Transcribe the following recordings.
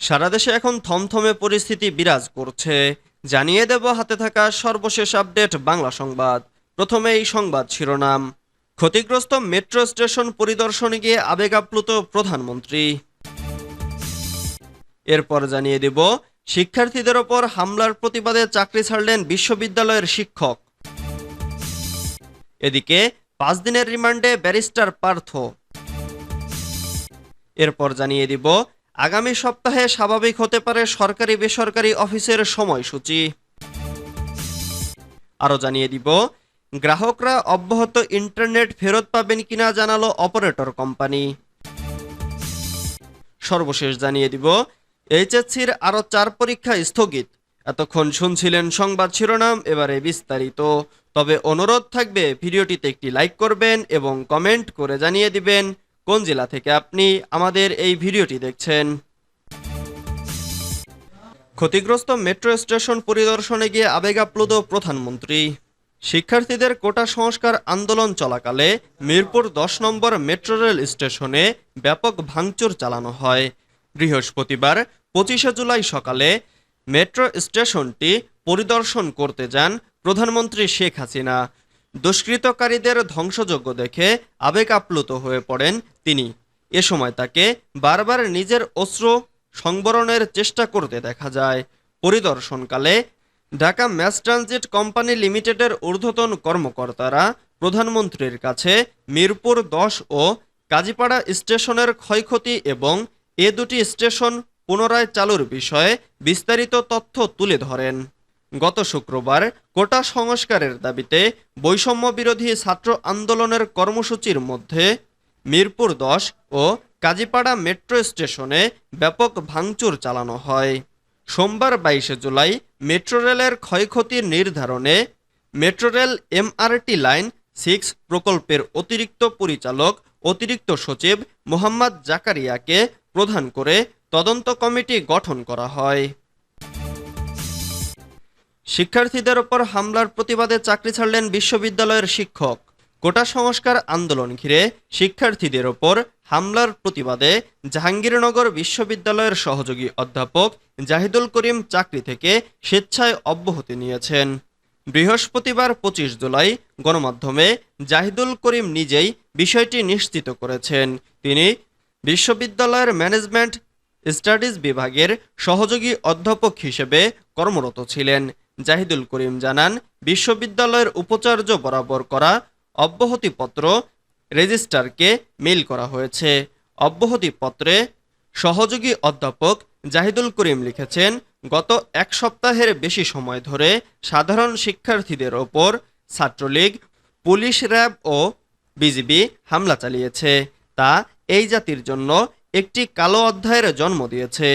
সারা দেশে এখন থমথমে পরিস্থিতি বিরাজ করছে। জানিয়ে দেব হাতে থাকা সর্বশেষ আপডেট বাংলা সংবাদ। প্রথমে এই সংবাদ শিরোনাম। ক্ষতিগ্রস্ত মেট্রো স্টেশন পরিদর্শনে গিয়ে আবেগ আপ্লুত প্রধানমন্ত্রী। এরপর জানিয়ে দেব, শিক্ষার্থীদের ওপর হামলার প্রতিবাদে চাকরি ছাড়লেন বিশ্ববিদ্যালয়ের শিক্ষক। এদিকে, পাঁচ দিনের রিমান্ডে ব্যারিস্টার পার্থ। এরপর জানিয়ে দিব আগামী সপ্তাহে স্বাভাবিক হতে পারে সরকারি বেসরকারি অফিসের সময়সূচি। আরও জানিয়ে দিব, গ্রাহকরা অব্যাহত ইন্টারনেট ফেরত পাবেন কিনা জানালো অপারেটর কোম্পানি। সর্বশেষ জানিয়ে দিব, এইচএসসির আরও চার পরীক্ষা স্থগিত। এতক্ষণ শুনছিলেন সংবাদ শিরোনাম, এবারে বিস্তারিত। তবে অনুরোধ থাকবে, ভিডিওটিতে একটি লাইক করবেন এবং কমেন্ট করে জানিয়ে দিবেন কোন জেলা থেকে আপনি আমাদের এই ভিডিওটি দেখছেন? ক্ষতিগ্রস্ত মেট্রো স্টেশন পরিদর্শনে গিয়ে আবেগ আপ্লুত প্রধানমন্ত্রী। শিক্ষার্থীদের কোটা সংস্কার আন্দোলন চলাকালে মিরপুর দশ নম্বর মেট্রো রেল স্টেশনে ব্যাপক ভাঙচুর চালানো হয়। বৃহস্পতিবার পঁচিশে জুলাই সকালে মেট্রো স্টেশনটি পরিদর্শন করতে যান প্রধানমন্ত্রী শেখ হাসিনা। দুষ্কৃতকারীদের ধ্বংসযজ্ঞ দেখে আবেগ আপ্লুত হয়ে পড়েন তিনি। এ সময় তাকে বারবার নিজের অস্ত্র সংবরণের চেষ্টা করতে দেখা যায়। পরিদর্শনকালে ঢাকা ম্যাস ট্রানজিট কোম্পানি লিমিটেডের ঊর্ধ্বতন কর্মকর্তারা প্রধানমন্ত্রীর কাছে মিরপুর দশ ও কাজীপাড়া স্টেশনের ক্ষয়ক্ষতি এবং এ দুটি স্টেশন পুনরায় চালুর বিষয়ে বিস্তারিত তথ্য তুলে ধরেন। গত শুক্রবার কোটা সংস্কারের দাবিতে বৈষম্য বিরোধী ছাত্র আন্দোলনের কর্মসূচির মধ্যে মিরপুর দশ ও কাজীপাড়া মেট্রো স্টেশনে ব্যাপক ভাঙচুর চালানো হয়। সোমবার বাইশে জুলাই মেট্রো রেলের ক্ষয়ক্ষতির নির্ধারণে metro rail MRT line six প্রকল্পের অতিরিক্ত পরিচালক, অতিরিক্ত সচিব মোহাম্মদ জাকারিয়াকে প্রধান করে তদন্ত কমিটি গঠন করা হয়। শিক্ষার্থীদের ওপর হামলার প্রতিবাদে চাকরি ছাড়লেন বিশ্ববিদ্যালয়ের শিক্ষক। কোটা সংস্কার আন্দোলন ঘিরে শিক্ষার্থীদের ওপর হামলার প্রতিবাদে জাহাঙ্গীরনগর বিশ্ববিদ্যালয়ের সহযোগী অধ্যাপক জাহিদুল করিম চাকরি থেকে স্বেচ্ছায় অব্যাহতি নিয়েছেন। বৃহস্পতিবার পঁচিশ জুলাই গণমাধ্যমে জাহিদুল করিম নিজেই বিষয়টি নিশ্চিত করেছেন। তিনি বিশ্ববিদ্যালয়ের ম্যানেজমেন্ট স্টাডিজ বিভাগের সহযোগী অধ্যাপক হিসেবে কর্মরত ছিলেন। জাহিদুল করিম জানান, বিশ্ববিদ্যালয়ের উপাচার্য বরাবর করা অব্যাহতিপত্র রেজিস্ট্রারকে মেইল করা হয়েছে। অব্যাহতিপত্রে সহযোগী অধ্যাপক জাহিদুল করিম লিখেছেন, গত এক সপ্তাহের বেশি সময় ধরে সাধারণ শিক্ষার্থীদের ওপর ছাত্রলীগ, পুলিশ র্যাব ও বিজিবি হামলা চালিয়েছে। তা এই জাতির জন্য একটি কালো অধ্যায়ের জন্ম দিয়েছে।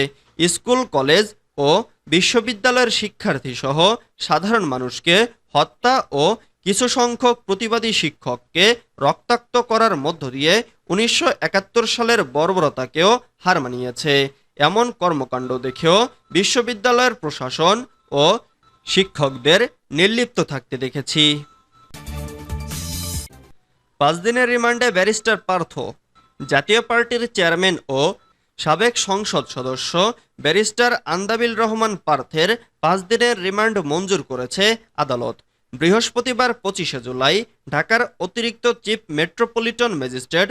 স্কুল, কলেজ ও বিশ্ববিদ্যালয়ের শিক্ষার্থী সহ সাধারণ মানুষকে হত্যা ও কিছু সংখ্যক প্রতিবাদী শিক্ষককে রক্তাক্ত করার মধ্য দিয়ে উনিশশো একাত্তর সালের বর্বরতাকেও হার মানিয়েছে। এমন কর্মকাণ্ড দেখেও বিশ্ববিদ্যালয়ের প্রশাসন ও শিক্ষকদের নির্লিপ্ত থাকতে দেখেছি। পাঁচ দিনের রিমান্ডে ব্যারিস্টার পার্থ, জাতীয় পার্টির চেয়ারম্যান ও সাবেক সংসদ সদস্য ব্যারিস্টার আন্দাবিল রহমান পার্থের পাঁচ দিনের রিমান্ড মঞ্জুর করেছে আদালত। বৃহস্পতিবার পঁচিশে জুলাই ঢাকার অতিরিক্ত chief metropolitan magistrate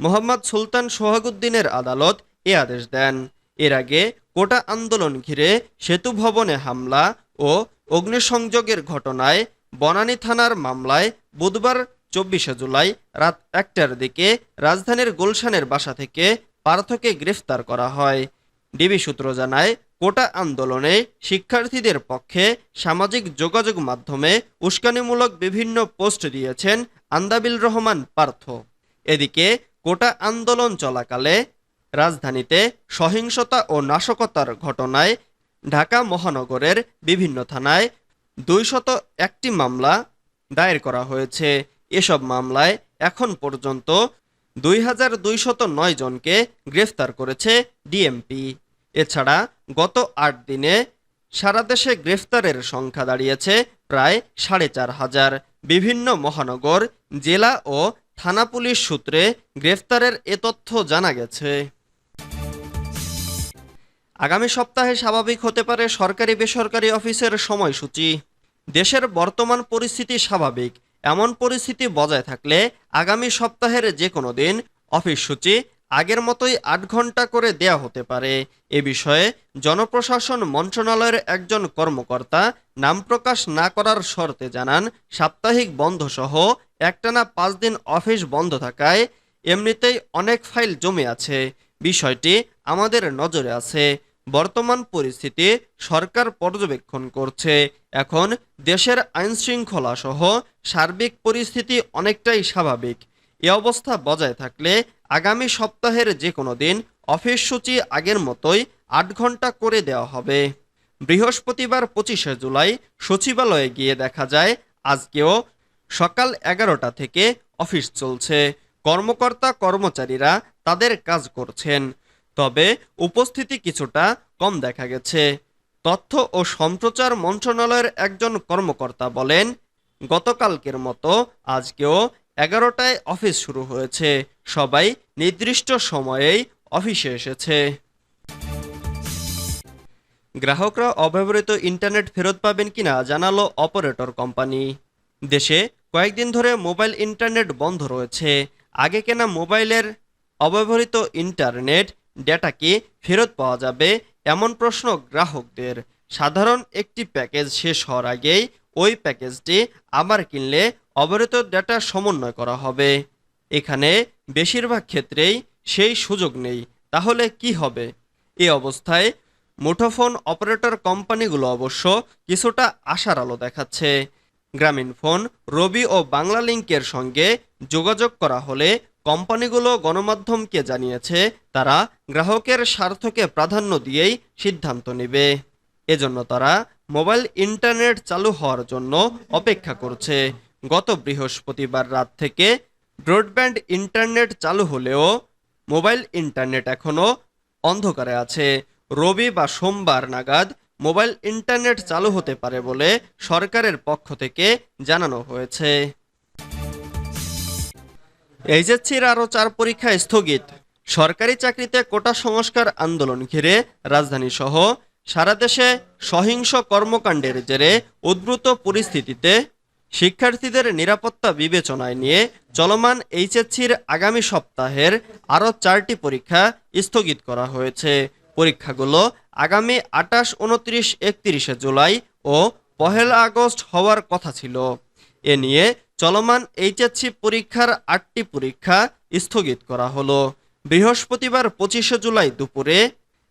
Mohammad Sultan সোহাগুদ্দিনের আদালত এ আদেশ দেন। এর আগে কোটা আন্দোলন ঘিরে সেতু ভবনে হামলা ও অগ্নিসংযোগের ঘটনায় বনানী থানার মামলায় বুধবার চব্বিশে জুলাই রাত একটার দিকে রাজধানীর গুলশানের বাসা থেকে পার্থকে গ্রেফতার করা হয়। ডিবি সূত্র জানায়, কোটা আন্দোলনে শিক্ষার্থীদের পক্ষে সামাজিক যোগাযোগ মাধ্যমে উস্কানিমূলক বিভিন্ন পোস্ট দিয়েছেন আন্দাবিল রহমান পার্থ। এদিকে, কোটা আন্দোলন চলাকালে রাজধানীতে সহিংসতা ও নাশকতার ঘটনায় ঢাকা মহানগরের বিভিন্ন থানায় দুইশত একটি মামলা দায়ের করা হয়েছে। এসব মামলায় এখন পর্যন্ত দুই হাজার দুইশত নয় জনকে গ্রেফতার করেছে ডিএমপি। এছাড়া গত আট দিনে সারা দেশে গ্রেফতারের সংখ্যা দাঁড়িয়েছে প্রায় সাড়ে চার হাজার। বিভিন্ন মহানগর, জেলা ও থানা পুলিশ সূত্রে গ্রেফতারের এ তথ্য জানা গেছে। আগামী সপ্তাহে স্বাভাবিক হতে পারে সরকারি বেসরকারি অফিসের সময়সূচি। দেশের বর্তমান পরিস্থিতি স্বাভাবিক। এমন পরিস্থিতি বজায় থাকলে আগামী সপ্তাহের যে কোনো দিন অফিস সূচি আগের মতোই আট ঘণ্টা করে দেয়া হতে পারে। এ বিষয়ে জনপ্রশাসন মন্ত্রণালয়ের একজন কর্মকর্তা নাম প্রকাশ না করার শর্তে জানান, সাপ্তাহিক বন্ধসহ একটানা পাঁচ দিন অফিস বন্ধ থাকায় এমনিতেই অনেক ফাইল জমে আছে। বিষয়টি আমাদের নজরে আছে। বর্তমান পরিস্থিতি সরকার পর্যবেক্ষণ করছে। এখন দেশের আইনশৃঙ্খলা সহ সার্বিক পরিস্থিতি অনেকটাই স্বাভাবিক। এ অবস্থা বজায় থাকলে আগামী সপ্তাহের যে কোনো দিন অফিস সূচি আগের মতোই আট ঘণ্টা করে দেওয়া হবে। বৃহস্পতিবার পঁচিশে জুলাই সচিবালয়ে গিয়ে দেখা যায়, আজকেও সকাল এগারোটা থেকে অফিস চলছে। কর্মকর্তা কর্মচারীরা তাদের কাজ করছেন। তবে উপস্থিতি কিছুটা কম দেখা গেছে। তথ্য ও সম্প্রচার মন্ত্রণালয়ের একজন কর্মকর্তা বলেন, গতকালকের মতো আজকেও এগারোটায় অফিস শুরু হয়েছে। সবাই নির্দিষ্ট সময়েই অফিসে এসেছে। গ্রাহকরা অব্যবহৃত ইন্টারনেট ফেরত পাবেন কিনা জানালো অপারেটর কোম্পানি। দেশে কয়েকদিন ধরে মোবাইল ইন্টারনেট বন্ধ রয়েছে। আগে কেনা মোবাইলের অব্যবহৃত ইন্টারনেট ডেটা কি ফেরত পাওয়া যাবে এমন প্রশ্ন গ্রাহকদের। সাধারণ একটি প্যাকেজ শেষ হওয়ার আগেই ওই প্যাকেজটি আবার কিনলে অবহিত ডেটা সমন্বয় করা হবে। এখানে বেশিরভাগ ক্ষেত্রেই সেই সুযোগ নেই। তাহলে কি হবে? এ অবস্থায় মুঠোফোন অপারেটর কোম্পানিগুলো অবশ্য কিছুটা আশার আলো দেখাচ্ছে। গ্রামীণ ফোন রবি ও বাংলা লিংকের সঙ্গে যোগাযোগ করা হলে কোম্পানিগুলো গণমাধ্যমকে জানিয়েছে, তারা গ্রাহকের স্বার্থকে প্রাধান্য দিয়েই সিদ্ধান্ত নেবে। এজন্য তারা মোবাইল ইন্টারনেট চালু হওয়ার জন্য অপেক্ষা করছে। গত বৃহস্পতিবার রাত থেকে ব্রডব্যান্ড ইন্টারনেট চালু হলেও মোবাইল ইন্টারনেট এখনও অন্ধকারে আছে। রবি বা সোমবার নাগাদ মোবাইল ইন্টারনেট চালু হতে পারে বলে সরকারের পক্ষ থেকে জানানো হয়েছে। এইচএসসির আরও চার পরীক্ষা স্থগিত। সরকারি চাকরিতে কোটা সংস্কার আন্দোলন ঘিরে রাজধানী সহ সারা দেশে সহিংস কর্মকাণ্ডের জেরে উদ্ভূত পরিস্থিতিতে শিক্ষার্থীদের নিরাপত্তা বিবেচনায় নিয়ে চলমান এইচএসসির আগামী সপ্তাহের আরও চারটি পরীক্ষা স্থগিত করা হয়েছে। পরীক্ষাগুলো আগামী আটাশ উনত্রিশ, একত্রিশে জুলাই ও পহেলা আগস্ট হওয়ার কথা ছিল। এ নিয়ে চলমান এইচএসসি পরীক্ষার আটটি পরীক্ষা স্থগিত করা হলো। বৃহস্পতিবার পঁচিশে জুলাই দুপুরে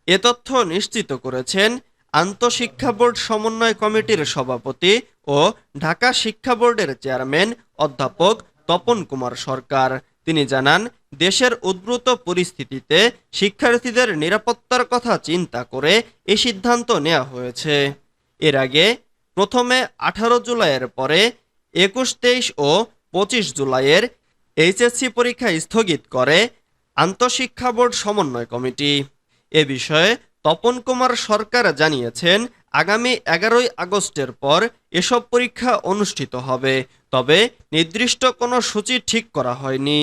এ তথ্য নিশ্চিত করেছেন আন্তঃশিক্ষা বোর্ড সমন্বয় কমিটির সভাপতি ও ঢাকা শিক্ষা বোর্ডের চেয়ারম্যান অধ্যাপক তপন কুমার সরকার। তিনি জানান, দেশের উদ্ভূত পরিস্থিতিতে শিক্ষার্থীদের নিরাপত্তার কথা চিন্তা করে এ সিদ্ধান্ত নেওয়া হয়েছে। এর আগে প্রথমে আঠারো জুলাইয়ের পরে একুশ, তেইশ ও পঁচিশ জুলাইয়ের এইচএসসি পরীক্ষা স্থগিত করে আন্তঃশিক্ষা বোর্ড সমন্বয় কমিটি। এ বিষয়ে তপন কুমার সরকার জানিয়েছেন, আগামী এগারোই আগস্টের পর এসব পরীক্ষা অনুষ্ঠিত হবে, তবে নির্দিষ্ট কোনো সূচি ঠিক করা হয়নি।